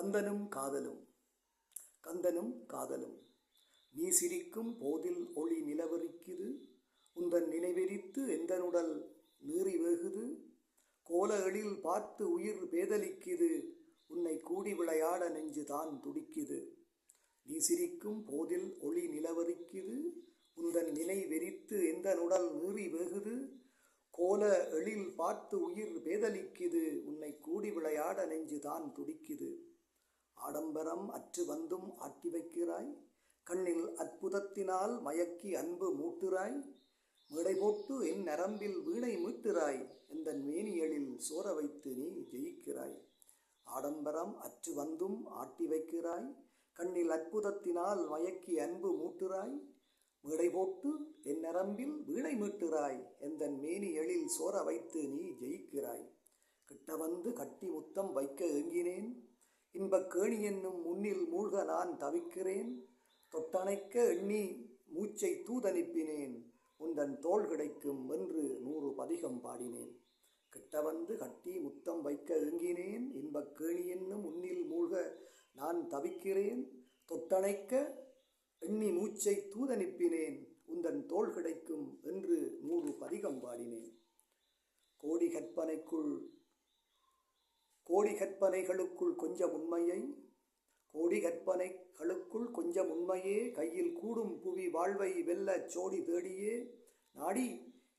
கந்தனும் காதலும். கந்தனும் காதலும். நீ சிரிக்கும் போதில் ஒளி நிலவரிக்குது. உந்தன் நினைவெரித்து எந்தனுடல் நீறி வெகுது. கோல எழில் பார்த்து உயிர் பேதலிக்குது. உன்னை கூடி விளையாட நெஞ்சு தான் துடிக்குது. நீ சிரிக்கும் போதில் ஒளி நிலவரிக்குது. உந்தன் நினைவெரித்து எந்தனுடல் நீறி வெகுது. கோல எழில் பார்த்து உயிர் பேதலிக்குது. உன்னை கூடி விளையாட நெஞ்சு தான் துடிக்குது. ஆடம்பரம் அற்று வந்தும் ஆட்டி வைக்கிறாய். கண்ணில் அற்புதத்தினால் மயக்கி அன்பு மூட்டுறாய். மேடை போட்டு என் நரம்பில் வீணை மீட்டுறாய் எந்த மேனியலில் சோர வைத்து நீ ஜெயிக்கிறாய். ஆடம்பரம் அற்று வந்தும் ஆட்டி வைக்கிறாய். கண்ணில் அற்புதத்தினால் மயக்கி அன்பு மூட்டுறாய். மேடை போட்டு என் நரம்பில் வீணை மீட்டுறாய் எந்த மேனி எழில் சோர வைத்து நீ ஜெயிக்கிறாய். கிட்ட வந்து கட்டி முத்தம் வைக்க ஏங்கினேன். இன்பக் கேணி என்னும் முன்னில் மூழ்க நான் தவிக்கிறேன். தொட்டணைக்க எண்ணி மூச்சை தூதனுப்பினேன். உந்தன் தோள் கிடைக்கும் என்று நூறு பதிகம் பாடினேன். கிட்ட வந்து கட்டி முத்தம் வைக்க ஏங்கினேன். இன்பக் கேணி என்னும் முன்னில் மூழ்க நான் தவிக்கிறேன். தொட்டணைக்க எண்ணி மூச்சை தூதனுப்பினேன். உந்தன் தோள் கிடைக்கும் என்று நூறு பதிகம் பாடினேன். கோடி கற்பனைக்குள் கோடி கற்பனைகளுக்குள் கொஞ்சம் உண்மையை கோடி கற்பனைகளுக்குள் கொஞ்சம் உண்மையே கையில் கூடும் புவி வாழ்வை வெல்ல சோடி தேடியே நாடி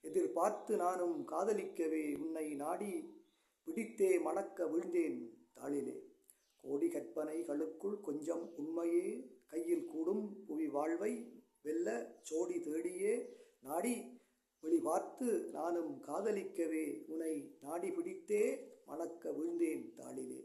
எதிர்பார்த்து நானும் காதலிக்கவே உன்னை நாடி பிடித்தே மணக்க விழுந்தேன் தாளிலே. கோடி கற்பனைகளுக்குள் கொஞ்சம் உண்மையே கையில் கூடும் புவி வாழ்வை வெல்ல சோடி தேடியே நாடி பார்த்து நானும் காதலிக்கவே உனை நாடி பிடித்தே மணக்க விழுந்தேன் தாளிலே.